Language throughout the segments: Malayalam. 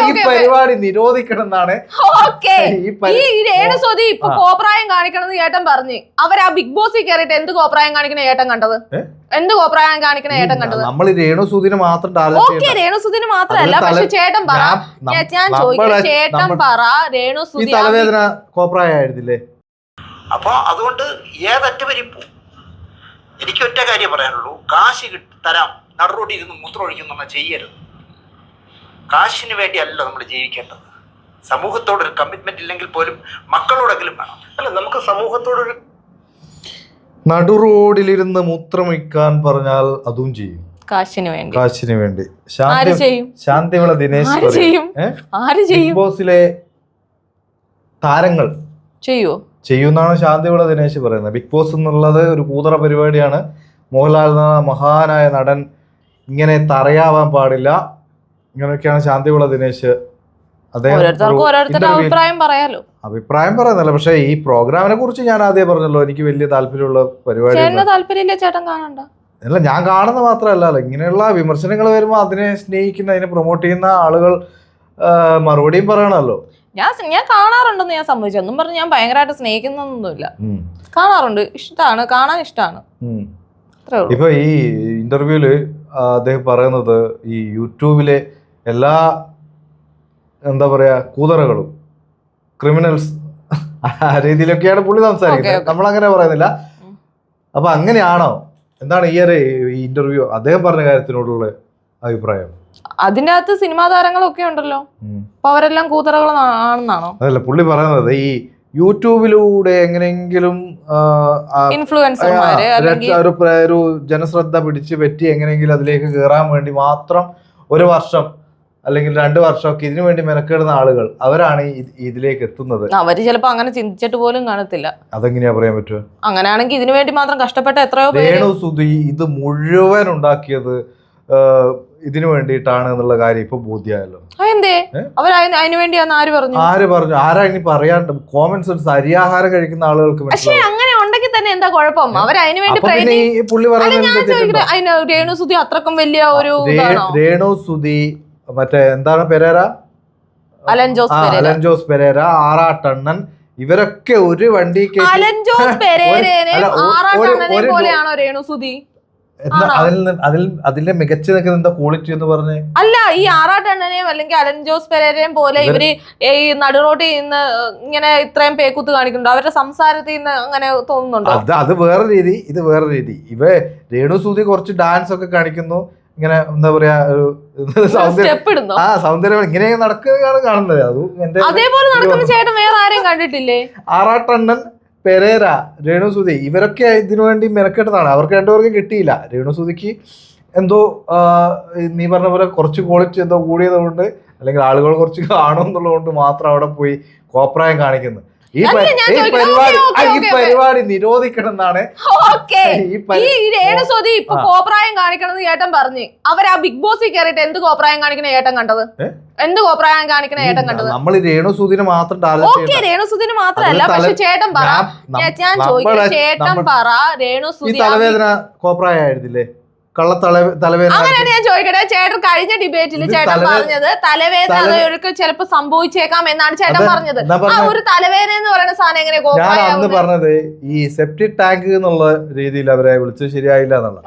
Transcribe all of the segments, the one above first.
ഈ പരിപാടി നിരോധിക്കണം എന്നാണ് രേണുസ്വതി ഇപ്പൊ കോപ്രായം കാണിക്കണമെന്ന് ഏട്ടൻ പറഞ്ഞു. അവർ ആ ബിഗ് ബോസിൽ കയറിയിട്ട് എന്ത് കോപ്രായം കാണിക്കണ ഏട്ടൻ കണ്ടത്? എന്ത് കോപ്രായം കാണിക്കണ ഏട്ടൻ കണ്ടത്? നമ്മൾ രേണുസൂദിന് സൂദിനെ മാത്രം ടാർഗറ്റ് ഓക്കെ രേണുസുദിന് മാത്രല്ല തല- പക്ഷെ ചേട്ടൻ പറ. ഞാൻ- ചോദിക്കാം ചേട്ടൻ പറ ഈ രേണുസുതി തലവേദന കോപ്രായായിരുന്നില്ലേ അപ്പോൾ അതുകൊണ്ട് ഏതറ്റ വരെ പോവും എനിക്ക് ഒറ്റ കാര്യം പറയാനുള്ളൂ. കാശ് കിട്ടി തരാം. നടുറോട്ടി ഇരുന്ന് ഒഴിക്കുന്നു നമ്മൾ ചെയ്യരുത്. കാശിന് വേണ്ടിയല്ല നമ്മൾ ജീവിക്കേണ്ടത്. സമൂഹത്തോടൊരു കമ്മിറ്റ്മെന്റ് ഇല്ലെങ്കിൽ പോലും മക്കളോടെങ്കിലും വേണം. അല്ല നമുക്ക് സമൂഹത്തോടൊരു നടുറോഡിലിരുന്ന് മൂത്രമൊഴിക്കാൻ പറഞ്ഞാൽ അതും ചെയ്യും. കാശിന് വേണ്ടി. കാശിന് വേണ്ടി. ശാന്തി ശാന്തിവിള ദിനേശ് പറയും. ബിഗ് ബോസിലെ താരങ്ങൾ. ചെയ്യോ ചെയ്യുന്നാണ് ശാന്തിവിള ദിനേശ് പറയുന്നത്. ബിഗ് ബോസ് എന്നുള്ളത് ഒരു കൂതറ പരിപാടിയാണ്. മോഹൻലാൽ എന്ന മഹാനായ നടൻ ഇങ്ങനെ തറയാവാൻ പാടില്ല. ഇങ്ങനെയൊക്കെയാണ് ശാന്തിവിള ദിനേശ് ഓരോരുത്തർക്കും ഓരോരുത്തരുടെ അഭിപ്രായം പറയാലോ. അഭിപ്രായം പറയുന്നില്ല പക്ഷേ ഈ പ്രോഗ്രാമിനെ കുറിച്ച് ഞാൻ ആദ്യം പറഞ്ഞല്ലോ എനിക്ക് വലിയ താല്പര്യമുള്ള പരിപാടി താല്പര്യമില്ല ചേട്ടൻ കാണണ്ട. അല്ല ഞാൻ കാണുന്ന മാത്രമല്ല ഇങ്ങനെയുള്ള വിമർശനങ്ങൾ വരുമ്പോൾ അതിനെ സ്നേഹിക്കുന്ന അതിനെ പ്രൊമോട്ട് ചെയ്യുന്ന ആളുകൾ മറുപടിയും പറയണമല്ലോ. ഞാൻ ഞാൻ കാണാറുണ്ടെന്ന് ഞാൻ സമ്മതിച്ചു. ഒന്നും പറഞ്ഞ് ഞാൻ ഭയങ്കരമായിട്ട് സ്നേഹിക്കുന്നൊന്നുമില്ല. കാണാറുണ്ട്. ഇഷ്ടമാണ് കാണാൻ ഇഷ്ടമാണ്. ഇപ്പൊ ഈ ഇന്റർവ്യൂൽ അദ്ദേഹം പറയുന്നത് ഈ യൂട്യൂബിലെ എല്ലാ എന്താ പറയാ കൂതറകളും ക്രിമിനൽസ് ആ രീതിയിലൊക്കെയാണ് പുള്ളി സംസാരിക്കുന്നത്. നമ്മൾ അങ്ങനെ പറയുന്നില്ല. അപ്പൊ അങ്ങനെയാണോ? എന്താണ് ഈ ഒരു ഇന്റർവ്യൂ അദ്ദേഹം പറഞ്ഞ കാര്യത്തിനോടുള്ള അഭിപ്രായം? അതിന്റെ അകത്ത് സിനിമാ താരങ്ങളൊക്കെ ഉണ്ടല്ലോ. അപ്പൊ അവരെല്ലാം കൂതറകൾ ആണെന്നാണോ? അതല്ല പുള്ളി പറയുന്നത് ഈ യൂട്യൂബിലൂടെ എങ്ങനെയെങ്കിലും ഒരു ജനശ്രദ്ധ പിടിച്ച് പറ്റി എങ്ങനെയെങ്കിലും അതിലേക്ക് കയറാൻ വേണ്ടി മാത്രം ഒരു വർഷം അല്ലെങ്കിൽ രണ്ട് വർഷമൊക്കെ ഇതിനു വേണ്ടി മെനക്കെടുന്ന ആളുകൾ അവരാണ് ഇതിലേക്ക് എത്തുന്നത്. അവർ ചിലപ്പോ അങ്ങനെ ചിന്തിച്ചിട്ട് പോലും കാണത്തില്ല. അതെങ്ങനെയാ പറയാൻ പറ്റുക? അങ്ങനെയാണെങ്കിൽ ഇതിനു വേണ്ടി മാത്രം കഷ്ടപ്പെട്ട എത്രയോ വേണു സുധി ഇത് മുഴുവൻ ഉണ്ടാക്കിയത് ഇതിനു വേണ്ടിയിട്ടാണ് എന്നുള്ള കാര്യം ഇപ്പൊ ബോധ്യമായല്ലോ എന്തേ? ഏ? അവർ അതിനു വേണ്ടിയാന്ന് ആര് പറഞ്ഞു? ആര് പറഞ്ഞു? ആരാ ഇനി പറയാണ്ട് കോമൺ സെൻസ് അരിയാഹാരം കഴിക്കുന്ന ആളുകൾക്ക് പക്ഷെ അങ്ങനെ ഉണ്ടെങ്കിൽ തന്നെ എന്താ കുഴപ്പം? അവർ അതിനു വേണ്ടി പുള്ളി അത്രക്കും വലിയ ഒരു രേണു സുധി മറ്റേ എന്താണ് പെരേര? അലൻ ജോസ് അലൻ ജോസ് പെരേര ആറാട്ടണ്ണൻ. ഇവരൊക്കെ ഒരു വണ്ടി അലൻ ജോസ് പെരേരനെ ആറാട്ടണ്ണനെ പോലെയാണോ രേണുസുതി അതിൽ അതിൽ അതിന്റെ മികച്ച നിൽക്കുന്ന ക്വാളിറ്റി എന്ന് പറഞ്ഞു? അല്ല ഈ ആറാട്ടണ്ണനെയും അല്ലെങ്കിൽ അലൻ ജോസ് പെരേരയും പോലെ ഇവർ ഈ നടുറോട്ടിൽ നിന്ന് ഇങ്ങനെ ഇത്രയും പേക്കുത്ത് കാണിക്കുന്നുണ്ടോ? അവരുടെ സംസാരത്തിൽ നിന്ന് അങ്ങനെ തോന്നുന്നുണ്ടോ? അത് അത് വേറെ രീതി ഇത് വേറെ രീതി. ഇവ രേണു സൂതി കുറച്ച് ഡാൻസ് ഒക്കെ കാണിക്കുന്നു. ഇങ്ങനെ എന്താ പറയാ ഒരു സൗന്ദര്യം ആ സൗന്ദര്യം ഇങ്ങനെ നടക്കുകയാണ് കാണുന്നത്. അത് എന്റെ അതേപോലെ നടക്കുന്ന ചേട്ടൻ വേറെ ആരെയും കണ്ടിട്ടില്ലേ? ആറാട്ടണ്ണൻ പെരേര രേണുസുതി ഇവരൊക്കെ ഇതിനു വേണ്ടി മെനക്കെട്ടതാണ്. അവർക്ക് രണ്ടുപേർക്കും കിട്ടിയില്ല. രേണുസുതിക്ക് എന്തോ നീ പറഞ്ഞ പോലെ കുറച്ച് ക്വാളിറ്റി എന്തോ കൂടിയത് കൊണ്ട് അല്ലെങ്കിൽ ആളുകൾ കുറച്ച് കാണും എന്നുള്ളത് മാത്രം അവിടെ പോയി കോപ്രായം കാണിക്കുന്നു. ഈ പരിപാടി ഈ നിരോധിക്കണം എന്നാണ്. ഇപ്പൊ. കോപ്രായം കാണിക്കണമെന്ന് ഏട്ടൻ പറഞ്ഞു. അവർ ആ ബിഗ് ബോസിൽ കയറിയിട്ട് എന്ത് കോപ്രായം കാണിക്കണ ഏട്ടൻ കണ്ടത്? എന്ത് കോപ്രായം കാണിക്കണ ഏട്ടൻ കണ്ടത്? നമ്മൾ ഈ മാത്രം ഓക്കെ രേണുസുദിന് തല- പക്ഷെ ചേട്ടൻ പറ. ഞാൻ- ചോദിക്കാം ചേട്ടൻ പറ ഈ തലവേദന കോപ്രായ കോപ്രായായിരുന്നില്ലേ കള്ള തല തലവേദന അങ്ങനെയാണ് ഞാൻ ചോദിക്കട്ടെ? ചേട്ടൻ കഴിഞ്ഞ ഡിബേറ്റിൽ ചേട്ടൻ പറഞ്ഞത് തലവേദന തല- ചിലപ്പോ സംഭവിച്ചേക്കാം എന്നാണ് ചേട്ടൻ പറഞ്ഞത്. ആ ഒരു തലവേദന എന്ന് പറയുന്ന സാധനം എങ്ങനെ ഞാൻ അന്ന് പറഞ്ഞത് ഈ സെപ്റ്റിക് ടാങ്ക് എന്നുള്ള രീതിയിൽ അവരെ വിളിച്ചു ശരിയായില്ല എന്നുള്ള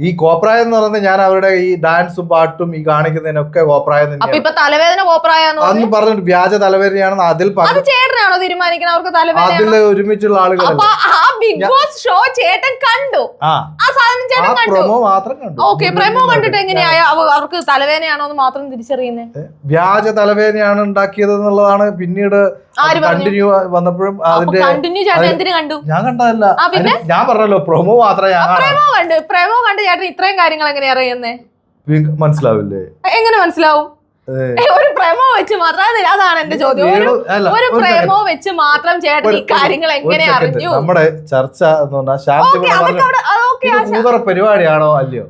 ഈ കോപ്രായം എന്ന് പറയുന്നത് ഞാൻ അവരുടെ ഈ ഡാൻസും പാട്ടും ഈ കാണിക്കുന്നതിനൊക്കെ കോപ്രായം ഇപ്പൊ തലവേദന പറഞ്ഞു അന്ന് പറഞ്ഞിട്ട് വ്യാജ തലവേദനയാണെന്ന് അതിൽ ചേട്ടനാണോ തീരുമാനിക്കണം? അവർക്ക് തലവേദന അതിൽ ഒരുമിച്ചുള്ള ആളുകൾ ബിഗ് ബോസ് ഷോ ചേട്ടൻ കണ്ടു. ആ. സാധനം ചേട്ടൻ കണ്ടു. പ്രൊമോ മാത്രം കണ്ടു. ഓക്കെ പ്രേമോ കണ്ടിട്ട് എങ്ങനെയാ? അവർക്ക് തലവേദനയാണോ എന്ന് മാത്രം തിരിച്ചറിയുന്നത് വ്യാജ തലവേദനയാണ് ഉണ്ടാക്കിയത് എന്നുള്ളതാണ് പിന്നീട് കണ്ടിന്യൂ വന്നപ്പോഴും അതിന്റെ കണ്ടിന്യൂ ചേട്ടൻ എന്തിനു കണ്ടു? ഞാൻ കണ്ടതല്ല. ഞാൻ പറഞ്ഞല്ലോ പ്രൊമോ മാത്രമേ ഞാൻ പ്രേമോ കണ്ട് പ്രേമോ കണ്ട് ചേട്ടൻ ഇത്രയും കാര്യങ്ങൾ എങ്ങനെയാ അറിയുന്നേ? മനസ്സിലാവില്ലേ? എങ്ങനെ മനസ്സിലാവും? ഒരു പ്രേമോ വെച്ച് മാത്രം അതാണ് എന്റെ ചോദ്യം. ഒരു. പ്രേമോ വെച്ച് മാത്രം ചേട്ടൻ ഈ കാര്യങ്ങൾ എങ്ങനെ അറിഞ്ഞു? നമ്മുടെ ചർച്ച എന്ന് പറഞ്ഞാൽ ശാന്തി പരിപാടിയാണോ അല്ലയോ?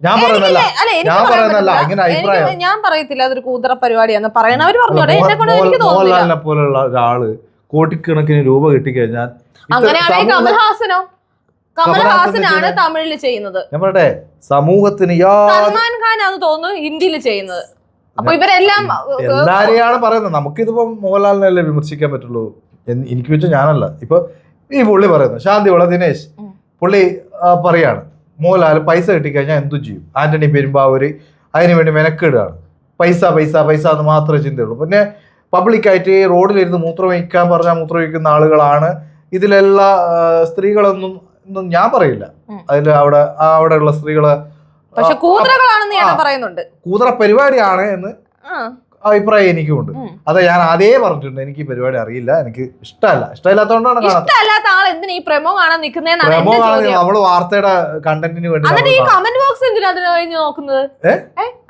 ഞാൻ പറയുന്നല്ല ഞാൻ പറയുന്നല്ല. ഇങ്ങനെ അഭിപ്രായം. ഞാൻ പറയത്തില്ല അതൊരു കൂതറ പരിപാടിയാന്ന് പറയണവര് പറഞ്ഞോടെ എന്നെ കൊണ്ട് എനിക്ക് തോന്നുന്നില്ല പോലുള്ള ഒരാൾ കോടിക്കണക്കിന് രൂപ കിട്ടിക്കഴിഞ്ഞാൽ അങ്ങനെയാണെങ്കിൽ കമൽഹാസനോ? കമൽഹാസനാണ്? തമിഴിൽ ചെയ്യുന്നത്. ഞാൻ പറയട്ടെ സമൂഹത്തിന് സൽമാൻ ഖാൻ ആണ് തോന്നുന്നു ഹിന്ദിയിൽ ചെയ്യുന്നത്. അപ്പൊ ഇവരെല്ലാം എല്ലാരെയാണ് പറയുന്നത്? നമുക്കിതിപ്പോ മോഹൻലാലിനല്ലേ വിമർശിക്കാൻ പറ്റുള്ളൂ? എനിക്ക് വെച്ചാൽ ഞാനല്ല. ഇപ്പൊ ഈ പുള്ളി പറയുന്നു ശാന്തിവിള ദിനേശ്. പുള്ളി പറയാണ് മോഹൻലാൽ പൈസ കിട്ടിക്കഴിഞ്ഞാൽ എന്തു ചെയ്യും. ആന്റണി പെരുമ്പാവൂര് അതിനുവേണ്ടി വേണ്ടി മെനക്കെടുകയാണ്. പൈസ പൈസ പൈസ എന്ന് മാത്രമേ ചിന്തയുള്ളൂ. പിന്നെ പബ്ലിക്കായിട്ട് റോഡിലിരുന്ന് മൂത്രം വഹിക്കാൻ പറഞ്ഞാൽ മൂത്രം വഹിക്കുന്ന ആളുകളാണ്. ഇതിലെല്ലാ സ്ത്രീകളൊന്നും ഒന്നും ഞാൻ പറയില്ല. അതിൽ അവിടെ അവിടെയുള്ള സ്ത്രീകൾ പക്ഷെ കൂതറകളാണെന്ന് ഞാൻ. പറയുന്നുണ്ട് കൂതറ പരിപാടിയാണ് എന്ന് ആ, അഭിപ്രായം എനിക്കുമുണ്ട്. അതെ ഞാൻ അതേ പറഞ്ഞിട്ടുണ്ട് എനിക്ക് ഈ പരിപാടി അറിയില്ല എനിക്ക് ഇഷ്ടമല്ല. ഇഷ്ടമില്ലാത്തതുകൊണ്ടാണ് ഇഷ്ടമല്ലാത്ത ആൾ എന്തിനാ ഈ പ്രമോ കാണാൻ നിക്കുന്നതെന്നാണ് പ്രമോ കാണാൻ നമ്മൾ വാർത്തയുടെ കണ്ടന്റിന് വേണ്ടി ഈ കമന്റ് ബോക്സ് എന്തിനാ അതിന് നോക്കുന്നത്?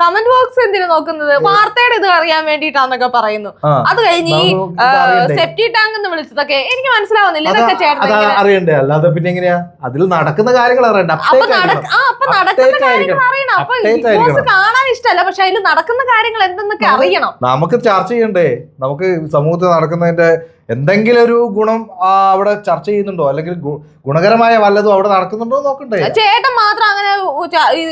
കമന്റ് ബോക്സ് എന്തിനാ നോക്കുന്നത്? വാർത്തയുടെ ഇത് അറിയാൻ വേണ്ടിട്ടാന്നൊക്കെ പറയുന്നു. അത് കഴിഞ്ഞ് ഈ സെപ്റ്റി ടാങ്ക് എന്ന് വിളിച്ചതൊക്കെ എനിക്ക് മനസ്സിലാവുന്നില്ല. ഇതൊക്കെ ചേട്ടൻ അറിയണ്ടേ? അല്ലാതെ പിന്നെ എങ്ങനെയാ? അതിൽ നടക്കുന്ന കാര്യങ്ങൾ അറിയണ്ട? അപ്പൊ നടക്കുന്ന കാര്യങ്ങൾ അറിയണം. അപ്പൊ. കാണാൻ ഇഷ്ടമല്ല. പക്ഷെ അതിൽ നടക്കുന്ന കാര്യങ്ങൾ എന്തെന്നൊക്കെ അറിയണം. നമുക്ക് ചർച്ച ചെയ്യണ്ടേ? നമുക്ക് സമൂഹത്തിൽ നടക്കുന്നതിന്റെ എന്തെങ്കിലും ഒരു ഗുണം അവിടെ ചർച്ച ചെയ്യുന്നുണ്ടോ? അല്ലെങ്കിൽ ഗുണകരമായ വല്ലതും അവിടെ നടക്കുന്നുണ്ടോ നോക്കണ്ടേ? ചേട്ടൻ മാത്രം അങ്ങനെ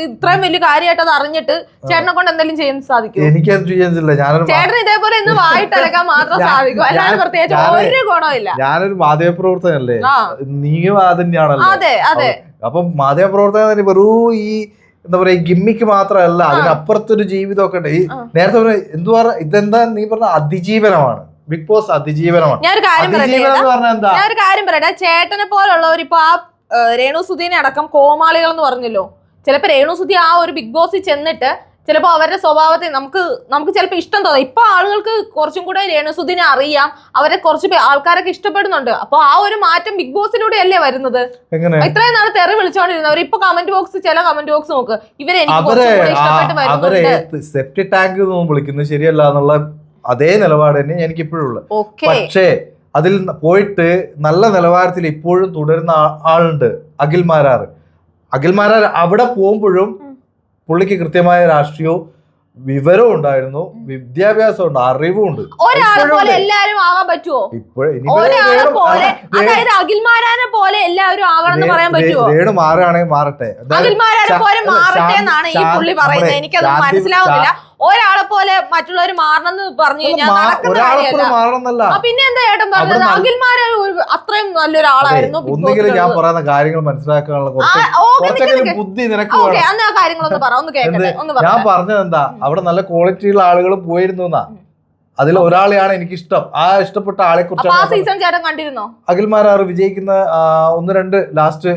ഇത്രയും വലിയ കാര്യമായിട്ട് അത് അറിഞ്ഞിട്ട് ചേട്ടനെ കൊണ്ട് എന്തെങ്കിലും ചെയ്യാൻ സാധിക്കും എനിക്കത് ചെയ്യാനില്ല ഞാനൊരു മാ- ചേട്ടൻ ഇതേപോലെ ഇന്ന് വായിട്ടടക്കാൻ മാത്രം ഞാൻ- സാധിക്കും. അല്ലാതെ ഞാൻ- പ്രത്യേകിച്ച് ഞാനേ- ഒരു ഗുണമില്ല ഞാനൊരു മാധ്യമപ്രവർത്തകനല്ലേ? ആ. നീയും അത് തന്നെയാണല്ലോ അതെ അതെ. അപ്പം മാധ്യമപ്രവർത്തകർ വെറും ഈ എന്താ പറയാ ഗിമ്മിക്ക് മാത്രമല്ല അതിനപ്പുറത്തൊരു ജീവിതമൊക്കെ ഉണ്ട്. ഈ. നേരത്തെ പറഞ്ഞ എന്തു പറ ഇതെന്താ നീ പറഞ്ഞ അതിജീവനമാണ്. Big boss അതിജീവനമാണ്. ഞാനൊരു കാര്യം പറയട്ടെ എന്താ? ഞാനൊരു കാര്യം പറയട്ടെ. ചേട്ടനെ പോലുള്ളവർ ഇപ്പൊ ആ രേണു സുധീനെ അടക്കം കോമാളികൾ എന്ന് പറഞ്ഞല്ലോ. ചിലപ്പോ രേണു സുധി ആ ഒരു ബിഗ് ബോസിൽ ചെന്നിട്ട് ചിലപ്പോ അവരുടെ സ്വഭാവത്തെ നമുക്ക് നമുക്ക് ചിലപ്പോൾ ഇഷ്ടം തോന്നാം. ഇപ്പൊ ആളുകൾക്ക് കുറച്ചും കൂടെ രേണുസുദ്ദീനെ അറിയാം. അവരെ കുറച്ച് ആൾക്കാരൊക്കെ ഇഷ്ടപ്പെടുന്നുണ്ട്. അപ്പൊ ആ ഒരു മാറ്റം ബിഗ് ബോസിലൂടെ അല്ലേ വരുന്നത് ഇത്രയും നാൾ തെറി വിളിച്ചോണ്ടിരുന്നവർ ഇപ്പൊ കമന്റ് ബോക്സ് ചില കമന്റ് ബോക്സ് നോക്ക്. ഇവരെ സെപ്റ്റി ടാങ്ക് വിളിക്കുന്നത് ശരിയല്ല എന്നുള്ള അതേ നിലപാട് തന്നെ എനിക്ക് ഇപ്പോഴും ഉള്ളത് പക്ഷേ അതിൽ പോയിട്ട് നല്ല നിലവാരത്തിൽ ഇപ്പോഴും തുടരുന്ന ആളുണ്ട് അഖിൽ മാരാർ. അഖിൽ മാരാർ അവിടെ പോകുമ്പോഴും. പുള്ളിക്ക് കൃത്യമായ രാഷ്ട്രീയവും വിവരവും ഉണ്ടായിരുന്നു വിദ്യാഭ്യാസം ഉണ്ട് അറിവും ഉണ്ട്. ഒരാളെ പോലെ. എല്ലാരും പറ്റുമോ ഇപ്പോഴും ഒരാളെ പോലെ അതായത് അഖിൽമാരാനെ പോലെ എല്ലാവരും ആകണമെന്ന് പറയാൻ പറ്റുമോ വേണു മാറുകയാണെങ്കിൽ മാറട്ടെ. അഖിൽമാരാനെ പോലെ മാറട്ടെ എന്നാണ് ഈ പുള്ളി പറയുന്നത്. എനിക്കത് മനസ്സിലാവുന്നില്ല. ഒരാളെ പോലെ മറ്റുള്ളവർ മാറണമെന്ന് പറഞ്ഞു കഴിഞ്ഞാൽ നടക്കുന്ന കാര്യമല്ല. പിന്നെ എന്താ ഏട്ടൻ പറഞ്ഞത്? അഖിൽമാരെ ഒരു- അത്രയും നല്ലൊരാളായിരുന്നു ഒന്നുകിൽ ഞാൻ പറയുന്ന കാര്യങ്ങൾ മനസ്സിലാക്കാനുള്ള കുറച്ച് കുറച്ചെങ്കിലും ബുദ്ധി നിനക്ക് അന്ന് ആ കാര്യങ്ങളൊന്ന് പറ ഒന്ന് കേൾക്കട്ടെ ഒന്ന് ഞാൻ പറ പറഞ്ഞത് എന്താ? അവിടെ നല്ല ക്വാളിറ്റിയുള്ള ആളുകൾ പോയിരുന്നു എന്നാ. അതിൽ ഒരാളെയാണ് എനിക്ക് ഇഷ്ടം ആ ഇഷ്ടപ്പെട്ട ആളെ കുറിച്ച് അഖിൽമാരാർ വിജയിക്കുന്ന ഒന്ന് രണ്ട് ലാസ്റ്റ്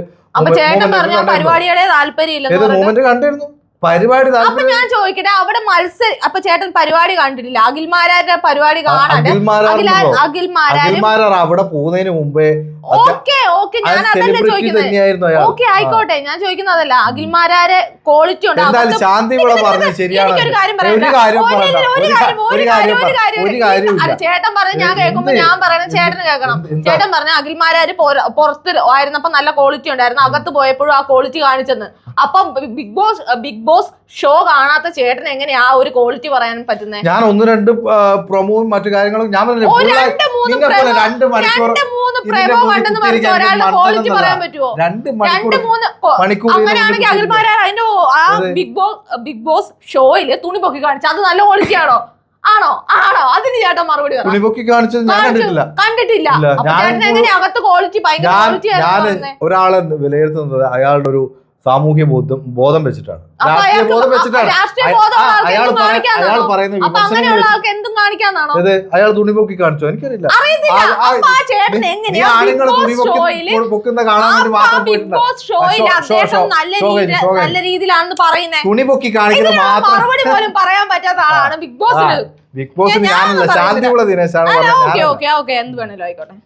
മൂമെന്റ് കണ്ടിരുന്നു? പരിപാടി അപ്പൊ ഞാൻ ചോദിക്കട്ടെ അവിടെ മത്സര അപ്പൊ ചേട്ടൻ പരിപാടി കണ്ടിട്ടില്ല. അഖിൽമാരാരുടെ പരിപാടി കാണാൻ അഖിൽമാരാർ അവിടെ പോകുന്നതിന് മുമ്പേ ഓക്കെ ഓക്കെ ഞാൻ അതല്ലേ ചോദിക്കുന്നത്. ഓക്കെ ആയിക്കോട്ടെ ഞാൻ ചോദിക്കുന്നതല്ല. അഖിൽമാരാരെ ക്വാളിറ്റി ഉണ്ട്. എനിക്കൊരു കാര്യം ഒരു കാര്യം ചേട്ടൻ പറഞ്ഞ ഞാൻ? കേൾക്കുമ്പോ ഞാൻ പറയുന്നത് ചേട്ടന് കേൾക്കണം? ചേട്ടൻ പറഞ്ഞ അഖിൽമാരാര് പുറത്ത് ആയിരുന്നപ്പോ നല്ല ക്വാളിറ്റി ഉണ്ടായിരുന്നു. അകത്ത് പോയപ്പോഴും ആ ക്വാളിറ്റി കാണിച്ചെന്ന്. അപ്പൊ Bigg Boss Bigg Boss show കാണാത്ത ചേട്ടൻ എങ്ങനെയാ ആ ഒരു ക്വാളിറ്റി പറയാൻ പറ്റുന്നത് ഞാൻ ഒന്ന് രണ്ട് പ്രൊമോവും മറ്റു കാര്യങ്ങളും ഞാൻ രണ്ട് മൂന്ന് രണ്ട് മണിക്കൂർ മൂന്ന് പ്രമോ മുന്നിൽ കണ്ടെന്ന് പറഞ്ഞ ഒരാളുടെ ക്വാളിറ്റി പറയാൻ പറ്റുമോ രണ്ട് മൂന്ന് അങ്ങനെയാണെങ്കിൽ മുന്നിൽ അഖിൽമാരാർ അതിന്റെ ആ ബിഗ് ബോസ് ബിഗ് ബോസ് ഷോയിൽ തുണി പൊക്കി കാണിച്ചു അത് നല്ല ക്വാളിറ്റി ആണോ? ആണോ? ആണോ? അതിന് ചേട്ടൻ മറുപടി. തുണിപൊക്കി കാണിച്ചത് ഞാൻ കണ്ടിട്ടില്ല. കണ്ടിട്ടില്ല. ഞാൻ അകത്ത് ക്വാളിറ്റി ഭയങ്കര ക്വാളിറ്റി ഒരാളെ വിലയിരുത്തുന്നത് അയാളുടെ ഒരു സാമൂഹ്യ ബോധം ബോധം വെച്ചിട്ടാണ്. രാഷ്ട്രീയ ബോധം വെച്ചിട്ടാണ്. അയാൾ? അയാൾ പറയുന്ന വിമർശനം അതെ അയാൾ ആൾക്ക് പൊക്കി കാണിച്ചോ? എനിക്കറിയില്ല. നീ ആണുങ്ങൾ തുണി തുണിപൊക്കി പൊക്കുന്ന കാണാൻ വേണ്ടി മാത്രം പോയിട്ടുണ്ട്. പറയുന്നേ. തുണിപൊക്കി കാണിക്കുന്നത് മാത്രം പറയാൻ പറ്റാത്ത ആളാണ് ബിഗ് ബോസ് ബിഗ് ബോസ് ഞാനല്ല. ശാന്തിയുള്ള ദിനേശാണ് ഓക്കെ പറഞ്ഞത് ഓക്കെ ഓക്കെ എന്ത് വേണേലും ആയിക്കോട്ടെ.